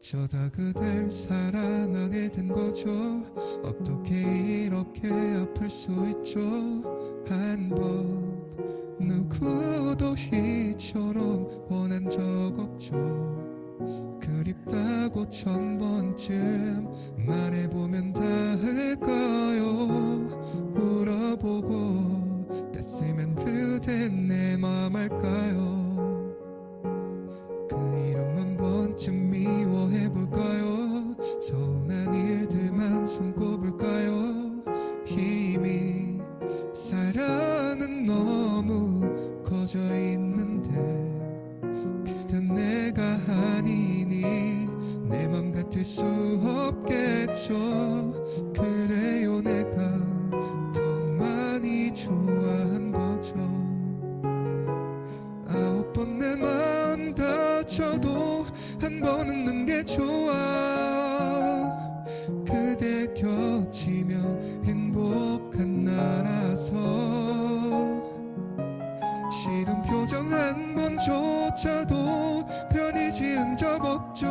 어쩌다 그댈 사랑하게 된 거죠? 어떻게 이렇게 아플 수 있죠? 한 번 누구도 이처럼 원한 적 없죠. 그립다고 천 번쯤 말해보 수 없겠죠. 그래요 내가 더 많이 좋아한 거죠. 아홉 번 내 마음 다쳐도 한 번 웃는 게 좋아. 그대 곁이면 행복한 나라서. 싫은 표정 한 번조차도 편히 지은 적 없죠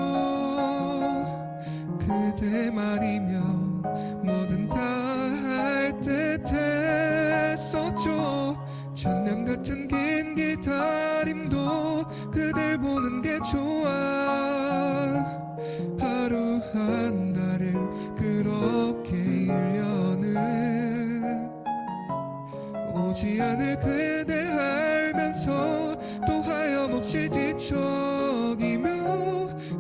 그대 말이면 뭐든 다 할 듯 했었죠. 천년 같은 긴 기다림도 그댈 보는 게 좋아. 하루 한 달을 그렇게 1년을 오지 않을 그댈 알면서 또 하염없이 뒤척이며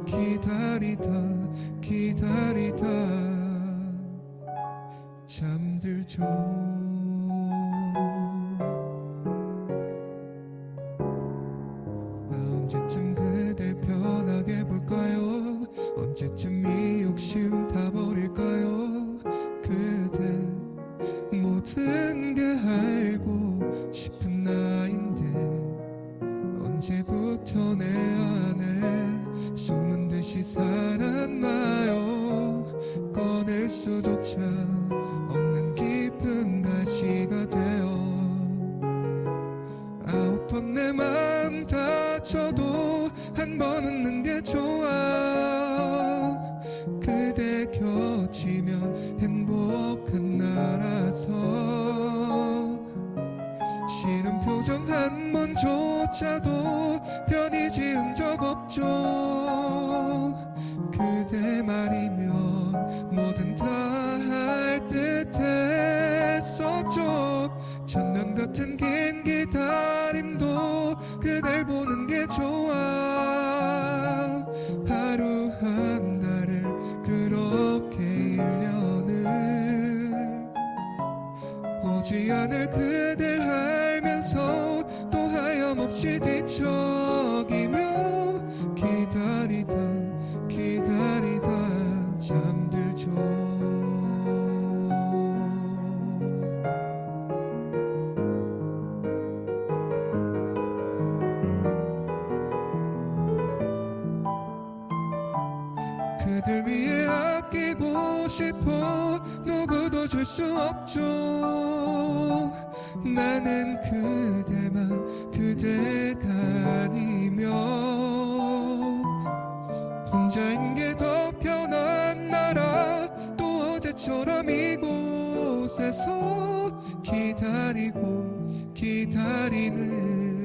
기다리다 기다리다 잠들죠. 언제쯤 그댈 변하게 볼까요? 언제쯤 이 욕심 다 버릴까요? 그대 모든 게 알고 싶은 나인데 언제부터 내 안에 숨은 듯이 살았나요? 꺼낼 수조차 없는 깊은 가시가 되어 아홉 번내맘 다쳐도 한 번 웃는 게 좋아. 그대 곁이면 행복한 나라서 표정 한 번조차도 편히 지은 적 없죠. 그대 말이면 뭐든 다 할 듯 했었죠. 천년 같은 긴 기다림도 그댈 보는 게 좋아. 하루 한 달을 그렇게 1년을 오지 않을 그댈 뒤척이며 기다리다 기다리다 잠들죠 그댈 위해 아끼고 싶어 누구도 줄 수 없죠. 나는 그대만 그대가 더 편한 나라 또 어제처럼 이곳에서 기다리고 기다리는